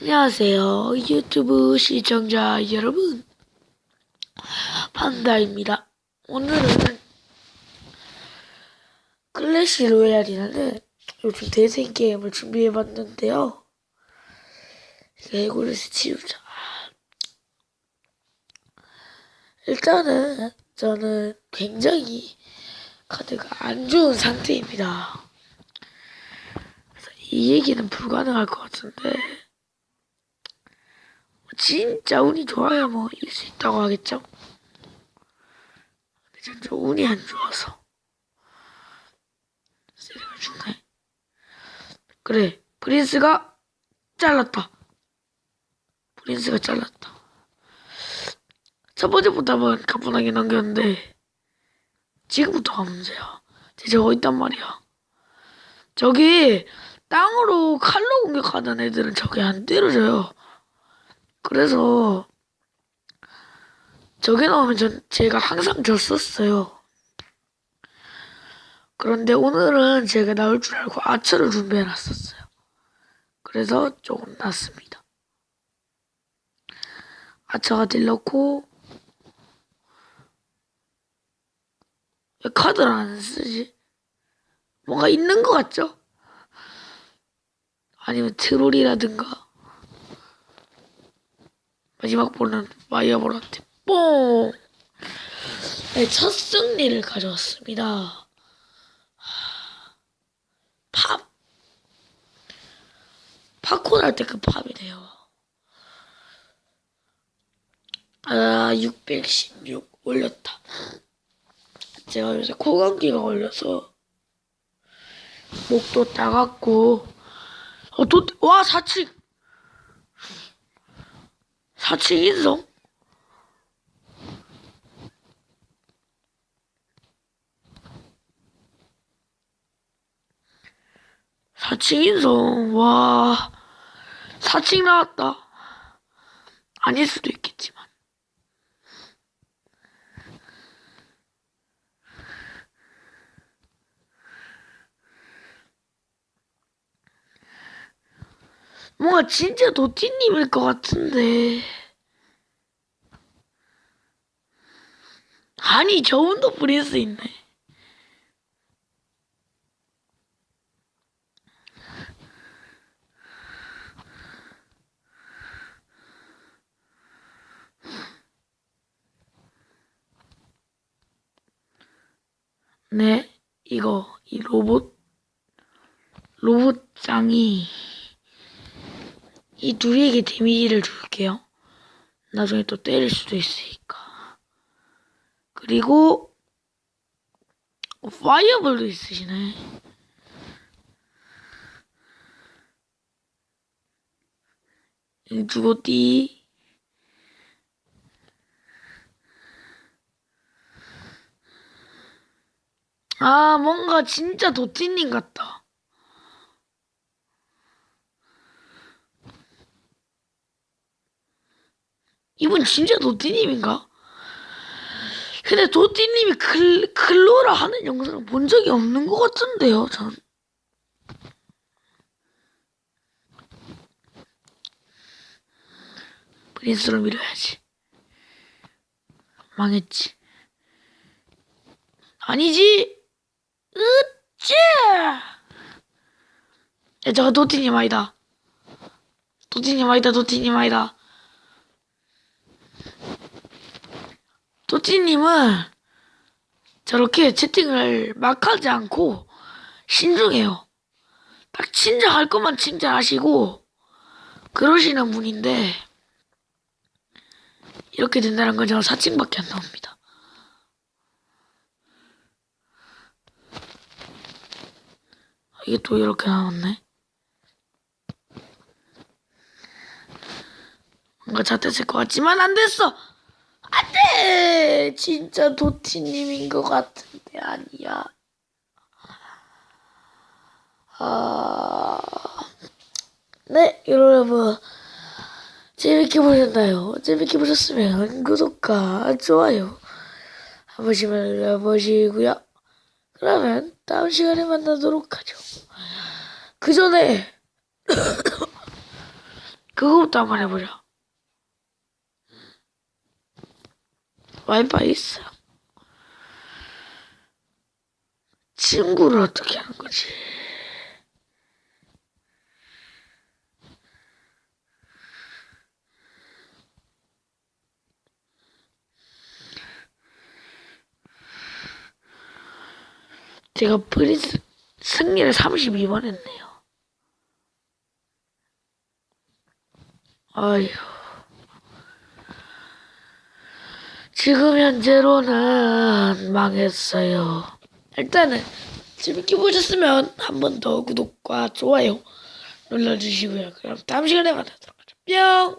안녕하세요. 유튜브 시청자 여러분. 판다입니다. 오늘은 클래시 로얄이라는 요즘 대생 게임을 준비해봤는데요. 레고레스 치우자. 일단은 저는 굉장히 카드가 안 좋은 상태입니다. 그래서 이 얘기는 불가능할 것 같은데 진짜 운이 좋아야 뭐 이길 수 있다고 하겠죠? 근데 전좀 운이 안 좋아서. 세력을 죽네 그래 프린스가 잘랐다. 프린스가 잘랐다. 첫 번째 부담은 가뿐하게 넘겼는데 지금부터가 문제야. 대체 어디 있단 말이야. 저기 땅으로 칼로 공격하는 애들은 저게 안 때려져요 그래서 저게 나오면 전 제가 항상 졌었어요. 그런데 오늘은 제가 나올 줄 알고 아처를 준비해 놨었어요. 그래서 조금 낫습니다. 아처가 딜렀고 왜 카드를 안 쓰지? 뭔가 있는 것 같죠? 아니면 트롤이라든가 마지막 볼은 마이어볼한테 뽕! 네, 첫 승리를 가져왔습니다. 팝. 팝콘 할 때 그 팝이네요. 아, 616 올렸다. 제가 요새 코감기가 걸려서 목도 따갑고 어, 또, 와, 4층! 4층 인성? 사층 인성, 와, 4층 나왔다. 아닐 수도 있겠지만. 뭔가 진짜 도티님일 것 같은데. 아니, 저분도 프린스 있네. 네, 이거, 이 로봇, 로봇장이 이 둘에게 데미지를 줄게요. 나중에 또 때릴 수도 있으니까. 그리고 어, 파이어볼도 있으시네. 이 두고 띠. 아, 뭔가 진짜 도티님 같다. 이분 진짜 도티님인가? 근데 도티님이 클, 클로라 하는 영상을 본 적이 없는 것 같은데요, 전. 프린스로 밀어야지. 망했지. 아니지! 으쌰! 야, 저거 도티님 아니다. 도티님 아니다, 도티님 아니다. 도티님은 저렇게 채팅을 막 하지 않고 신중해요. 딱 친절할 것만 칭찬하시고 그러시는 분인데 이렇게 된다는 건 제가 사칭밖에 안 나옵니다. 이게 또 이렇게 나왔네. 뭔가 잣됐을 것 같지만 안 됐어. 안 돼! 진짜 도티님인 것 같은데 아니야. 아... 네, 여러분. 재밌게 보셨나요? 재밌게 보셨으면 구독과 좋아요 한 번씩만 눌러보시고요. 그러면 다음 시간에 만나도록 하죠. 그 전에 그거부터 한번 해보자. 와이파이 있어. 친구를 어떻게 하는 거지? 제가 프린스 승리를 32번 했네요. 아휴. 지금 현재로는 망했어요. 일단은 재밌게 보셨으면 한 번 더 구독과 좋아요 눌러주시고요. 그럼 다음 시간에 만나도록 하죠. 뿅!